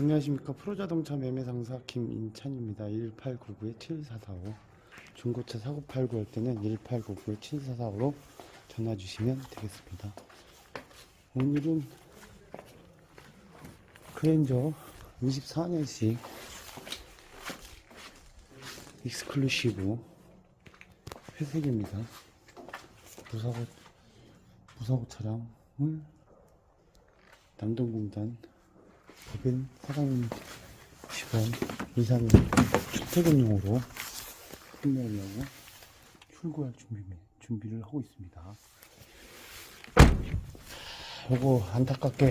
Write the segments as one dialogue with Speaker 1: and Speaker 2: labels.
Speaker 1: 안녕하십니까. 프로자동차 매매상사 김인찬입니다. 1899-7445 중고차 사고 팔고 할 때는 1899-7445로 전화 주시면 되겠습니다. 오늘은 그랜저 24년식 익스클루시브 회색입니다. 무사고 무사고 차량을 남동공단 법인 사장님 직원 이사님 출퇴근용으로 판매하려고 출고할 준비, 준비를 하고 있습니다. 요거 안타깝게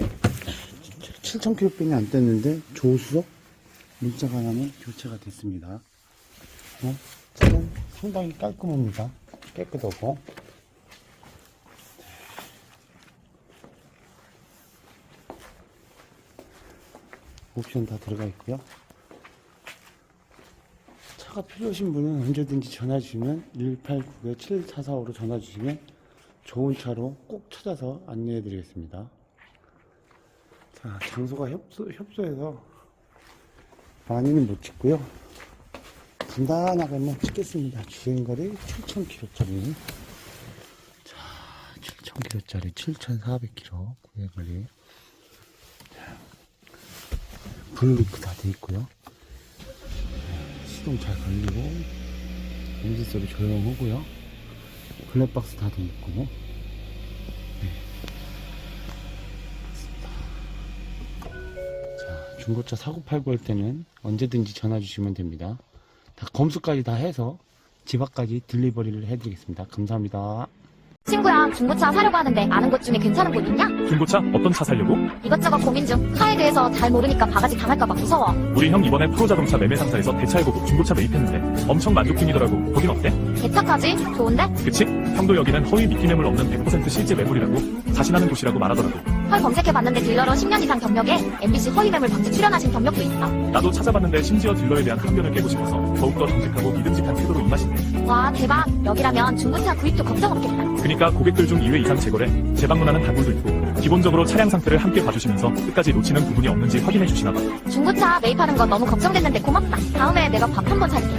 Speaker 1: 7,000km뿐이 안 됐는데 조수석 문자가 하나는 교체가 됐습니다. 어? 차는 상당히 깔끔합니다. 깨끗하고 옵션 다 들어가 있고요. 차가 필요하신 분은 언제든지 전화 주시면 189-7445로 전화 주시면 좋은 차로 꼭 찾아서 안내해 드리겠습니다. 자, 장소가 협소, 협소해서 많이는 못 찍고요. 간단하게만 찍겠습니다. 주행거리 7,000km짜리. 자, 7,000km짜리 7,400km 구행거리. 블루리크 다돼 있고요. 네, 시동 잘 걸리고 엔진 소리 조용하고요. 블랙박스 다 돼 있고. 네. 자, 중고차 사고 팔고 할 때는 언제든지 전화 주시면 됩니다. 다 검수까지 다 해서 집 앞까지 딜리버리를 해드리겠습니다. 감사합니다.
Speaker 2: 친구야, 중고차 사려고 하는데 아는 곳 중에 괜찮은 곳 있냐?
Speaker 3: 중고차 어떤 차 살려고?
Speaker 2: 이것저것 고민 중. 차에 대해서 잘 모르니까 바가지 당할까봐 무서워.
Speaker 3: 우리 형 이번에 프로자동차 매매 상사에서 대차해보고 중고차 매입했는데 엄청 만족 중이더라고. 거긴 어때?
Speaker 2: 대차까지? 좋은데?
Speaker 3: 그치? 형도 여기는 허위 미끼 매물 없는 100% 실제 매물이라고 자신하는 곳이라고 말하더라고.
Speaker 2: 헐 검색해봤는데 딜러로 10년 이상 경력에 MBC 허위 매물 방지 출연하신 경력도 있어.
Speaker 3: 나도 찾아봤는데 심지어 딜러에 대한 편견을 깨고 싶어서 더욱더 정직하고 믿음직한 대.
Speaker 2: 대박. 여기라면 중고차 구입도 걱정 없겠다.
Speaker 3: 그니까 고객들 중 2회 이상 재거래, 재방문하는 단골도 있고 기본적으로 차량 상태를 함께 봐주시면서 끝까지 놓치는 부분이 없는지 확인해 주시나 봐.
Speaker 2: 중고차 매입하는 건 너무 걱정됐는데 고맙다. 다음에 내가 밥 한번 살게.